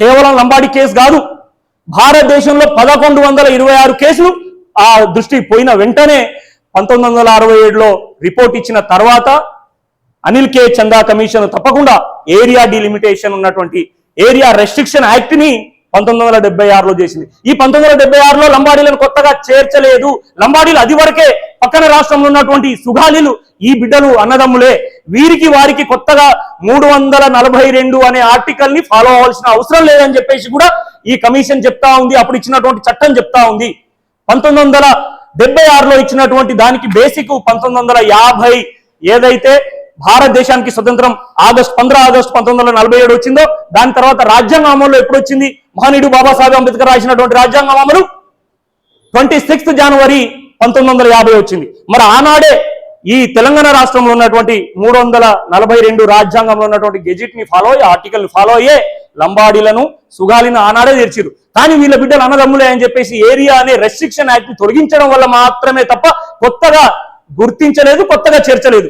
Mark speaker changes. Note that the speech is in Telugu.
Speaker 1: కేవలం లంబాడి కేసు కాదు భారతదేశంలో పదకొండు వందల ఇరవై ఆరు కేసులు ఆ దృష్టి పోయిన వెంటనే పంతొమ్మిది వందల అరవై ఏడులో రిపోర్ట్ ఇచ్చిన తర్వాత అనిల్ కే చందా కమిషన్ తప్పకుండా ఏరియా డిలిమిటేషన్ ఉన్నటువంటి ఏరియా రెస్ట్రిక్షన్ యాక్ట్ని పంతొమ్మిది వందల డెబ్బై ఆరులో చేసింది. ఈ పంతొమ్మిది వందల డెబ్బై ఆరులో లంబాడీలను కొత్తగా చేర్చలేదు. లంబాడీలు అది వరకే పక్కన రాష్ట్రంలో ఉన్నటువంటి సుగాలీలు ఈ బిడ్డలు అన్నదమ్ములే. వీరికి వారికి కొత్తగా మూడు వందల నలభై రెండు అనే ఆర్టికల్ని ఫాలో అవ్వాల్సిన అవసరం లేదని చెప్పేసి కూడా ఈ కమిషన్ చెప్తా ఉంది. అప్పుడు ఇచ్చినటువంటి చట్టం చెప్తా ఉంది. పంతొమ్మిది వందల డెబ్బై ఆరులో ఇచ్చినటువంటి దానికి బేసిక్ పంతొమ్మిది వందల యాభై ఏదైతే భారతదేశానికి స్వతంత్రం ఆగస్ట్ పంద్ర ఆగస్ట్ పంతొమ్మిది వందల నలభై ఏడు వచ్చిందో దాని తర్వాత రాజ్యాంగ అమలు ఎప్పుడు వచ్చింది? మహనీయుడు బాబాసాహెబ్ అంబేద్కర్ రాసినటువంటి రాజ్యాంగ అమలు ట్వంటీ సిక్స్త్ జనవరి పంతొమ్మిది వందల యాభై వచ్చింది. మరి ఆనాడే ఈ తెలంగాణ రాష్ట్రంలో ఉన్నటువంటి మూడు వందల నలభై రెండు రాజ్యాంగంలో ఉన్నటువంటి గెజిట్ని ఫాలో అయ్యి ఆర్టికల్ని ఫాలో అయ్యే లంబాడీలను సుగాలిని ఆనాడే తెరిచిరు కానీ వీళ్ళ బిడ్డలు అన్నదమ్ములే అని చెప్పేసి ఏరియా అనే రెస్ట్రిక్షన్ యాక్ట్ని తొలగించడం వల్ల మాత్రమే తప్ప కొత్తగా గుర్తించలేదు కొత్తగా చేర్చలేదు.